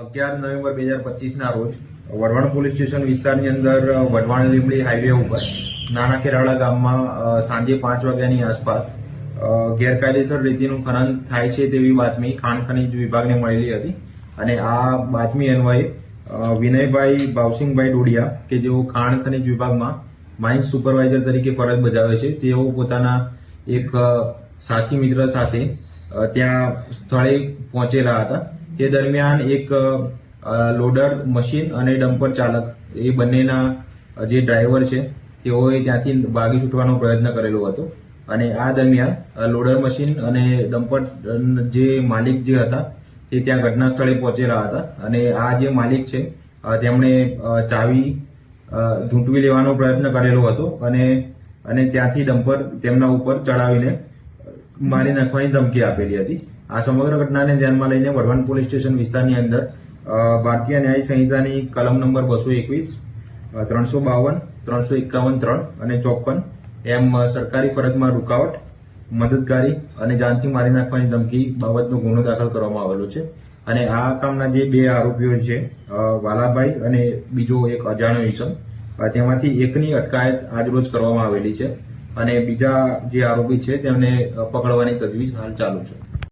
અગિયાર નવેમ્બર બે હજાર પચીસના રોજ વઢવાણ પોલીસ સ્ટેશન વિસ્તારની અંદર વઢવાણ લીમડી હાઈવે ઉપર નાના કેરાળા ગામમાં સાંજે પાંચ વાગ્યાની આસપાસ ગેરકાયદેસર રીતિનું ખનન થાય છે તેવી બાતમી ખાણ ખનીજ વિભાગને મળેલી હતી. અને આ બાતમી અન્વયે વિનયભાઈ ભાવસિંહભાઈ ડોડિયા કે જેઓ ખાણ ખનીજ વિભાગમાં માઇન સુપરવાઇઝર તરીકે ફરજ બજાવે છે, તેઓ પોતાના એક સાથી મિત્ર સાથે ત્યાં સ્થળે પહોંચેલા હતા. તે દરમિયાન એક લોડર મશીન અને ડમ્પર ચાલક એ બંનેના જે ડ્રાઈવર છે, તેઓએ ત્યાંથી ભાગી છૂટવાનો પ્રયત્ન કરેલો હતો. અને આ દરમિયાન લોડર મશીન અને ડમ્પર જે માલિક જે હતા, તે ત્યાં ઘટના સ્થળે પહોંચેલા હતા. અને આ જે માલિક છે તેમણે ચાવી ઝૂંટવી લેવાનો પ્રયત્ન કરેલો હતો અને અને ત્યાંથી ડમ્પર તેમના ઉપર ચડાવીને મારી નાખવાની ધમકી આપેલી હતી. આ સમગ્ર ઘટનાને ધ્યાનમાં લઈને વઢવાણ પોલીસ સ્ટેશન વિસ્તારની અંદર ભારતીય ન્યાય સંહિતાની કલમ નંબર બસો એકવીસ ત્રણસો બાવન, ત્રણસો એકાવન ત્રણ અને ચોપન એમ સરકારી ફરજમાં રૂકાવટ, મદદગારી અને જાનથી મારી નાખવાની ધમકી બાબતનો ગુનો દાખલ કરવામાં આવેલો છે. અને આ કામના જે બે આરોપીઓ છે વાલાભાઈ અને બીજો એક અજાણ્યો ઈસમ તેમાંથી એકની અટકાયત આજરોજ કરવામાં આવેલી છે અને બીજા જે આરોપી છે, તેમને પકડવાની તજવીજ હાલ ચાલુ છે.